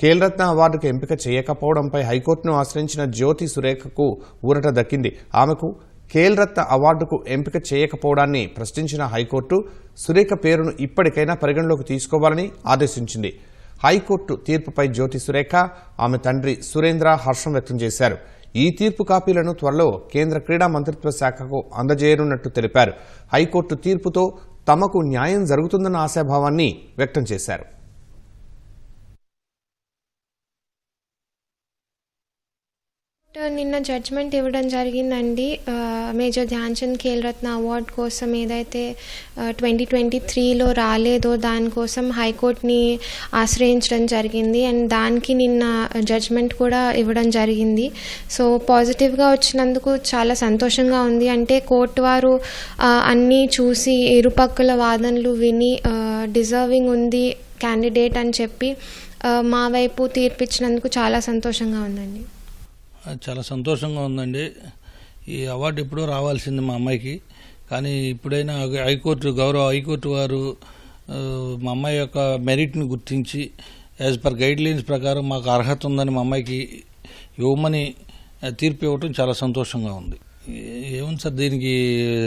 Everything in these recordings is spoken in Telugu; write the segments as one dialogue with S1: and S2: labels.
S1: కేల్రత్న అవార్డుకు ఎంపిక చేయకపోవడంపై హైకోర్టును ఆశ్రయించిన జ్యోతి సురేఖకు ఊరట దక్కింది. ఆమెకు ఖేల్రత్న అవార్డుకు ఎంపిక చేయకపోవడాన్ని ప్రశ్నించిన హైకోర్టు సురేఖ పేరును ఇప్పటికైనా పరిగణలోకి తీసుకోవాలని ఆదేశించింది. హైకోర్టు తీర్పుపై జ్యోతి సురేఖ ఆమె తండ్రి సురేంద్ర హర్షం వ్యక్తం చేశారు. ఈ తీర్పు కాపీలను త్వరలో కేంద్ర క్రీడా మంత్రిత్వ శాఖకు అందజేయనున్నట్టు తెలిపారు. హైకోర్టు తీర్పుతో తమకు న్యాయం జరుగుతుందన్న ఆశాభావాన్ని వ్యక్తం చేశారు.
S2: నిన్న జడ్జ్మెంట్ ఇవ్వడం జరిగిందండి. మేజర్ ధ్యాన్ చంద్ ఖేల్ రత్న అవార్డ్ కోసం ఏదైతే ట్వంటీ ట్వంటీ త్రీలో రాలేదో దానికోసం హైకోర్టుని ఆశ్రయించడం జరిగింది. అండ్ దానికి నిన్న జడ్జ్మెంట్ కూడా ఇవ్వడం జరిగింది. సో పాజిటివ్గా వచ్చినందుకు చాలా సంతోషంగా ఉంది. అంటే కోర్టు వారు అన్నీ చూసి ఇరుపక్కల వాదనలు విని డిజర్వింగ్ ఉంది క్యాండిడేట్ అని చెప్పి మా వైపు తీర్పిచ్చినందుకు చాలా సంతోషంగా ఉందండి.
S3: చాలా సంతోషంగా ఉందండి. ఈ అవార్డు ఎప్పుడో రావాల్సింది మా అమ్మాయికి. కానీ ఇప్పుడైనా హైకోర్టు గౌరవ హైకోర్టు వారు మా అమ్మాయి యొక్క మెరిట్ని గుర్తించి యాజ్ పర్ గైడ్ లైన్స్ ప్రకారం మాకు అర్హత ఉందని మా అమ్మాయికి ఇవ్వమని తీర్పు ఇవ్వటం చాలా సంతోషంగా ఉంది. ఏముంది సార్ దీనికి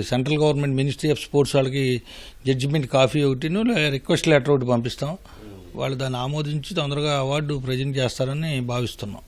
S3: central government ministry of sports వాళ్ళకి జడ్జిమెంట్ కాఫీ ఒకటిను రిక్వెస్ట్ లెటర్ ఒకటి పంపిస్తాం. వాళ్ళు దాన్ని ఆమోదించి తొందరగా అవార్డు ప్రజెంట్ చేస్తారని భావిస్తున్నాం.